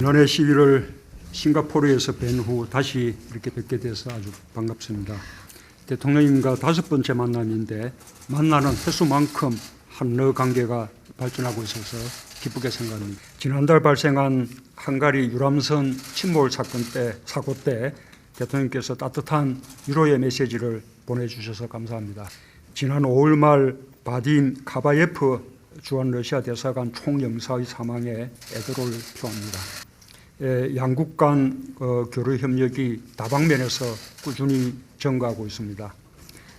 지난해 11월 싱가포르에서 뵌 후 다시 이렇게 뵙게 돼서 아주 반갑습니다. 대통령님과 다섯 번째 만남인데 만나는 횟수만큼 한러 관계가 발전하고 있어서 기쁘게 생각합니다. 지난달 발생한 한가리 유람선 침몰 사건 때 사고 때 대통령께서 따뜻한 위로의 메시지를 보내주셔서 감사합니다. 지난 5월 말 바딘 카바예프 주한 러시아 대사관 총영사의 사망에 애도를 표합니다. 예, 양국 간 어, 교류 협력이 다방면에서 꾸준히 증가하고 있습니다.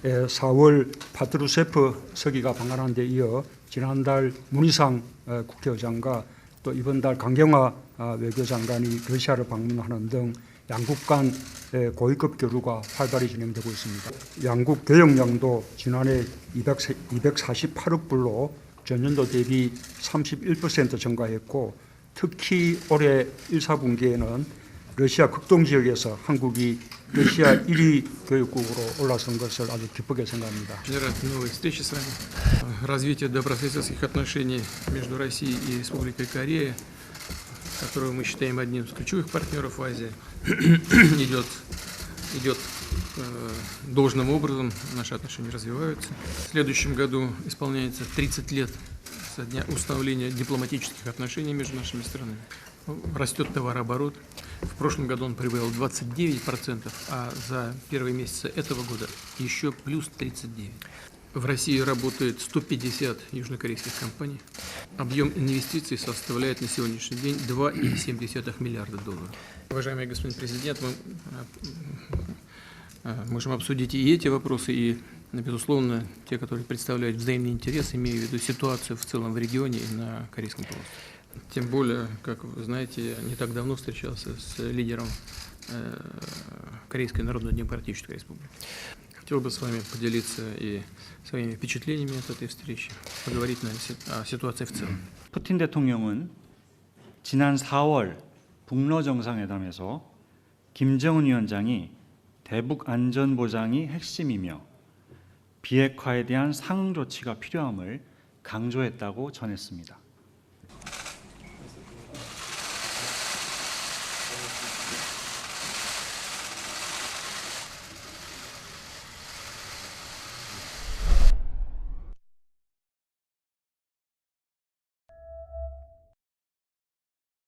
예, 4월 파트루세프 서기가 방한한 데 이어 지난달 문희상 어, 국회의장과 또 이번 달 강경화 아, 외교장관이 러시아를 방문하는 등 양국 간 예, 고위급 교류가 활발히 진행되고 있습니다. 양국 교역량도 지난해 200, 248억 불로 전년도 대비 31% 증가했고 특히 올해 1, 4분기에는 러시아 극동 지역에서 한국이 러시아 1위 교육국으로 올라선 것을 아주 기쁘게 생각합니다. Очень рад новой встрече с вами. Э, Развитие добрососедских отношений между Россией и Республикой Корея, которую мы считаем одним из ключевых партнеров в Азии, идет, идет э, должным образом. Наши отношения развиваются. В следующем году исполняется 30 лет со дня установления дипломатических отношений между нашими странами. Растет товарооборот. В прошлом году он прибавил 29%, а за первые месяцы этого года еще плюс 39%. В России работает 150 южнокорейских компаний. Объем инвестиций составляет на сегодняшний день 2,7 миллиарда долларов. Уважаемый господин президент, мы э, можем обсудить и эти вопросы, и, безусловно, те, которые представляют взаимный интерес, имея в виду ситуацию в целом в регионе и на Корейском полуострове. Тем более, как вы знаете, я не так давно встречался с лидером э, Корейской Народно-Демократической Республики. Хотел бы с вами поделиться и своими впечатлениями от этой встречи, поговорить на си- о ситуации в целом. 푸틴 대통령은 지난 4월 북러 정상회담에서 김정은 위원장이 대북 안전 보장이 핵심이며 비핵화에 대한 상응 조치가 필요함을 강조했다고 전했습니다.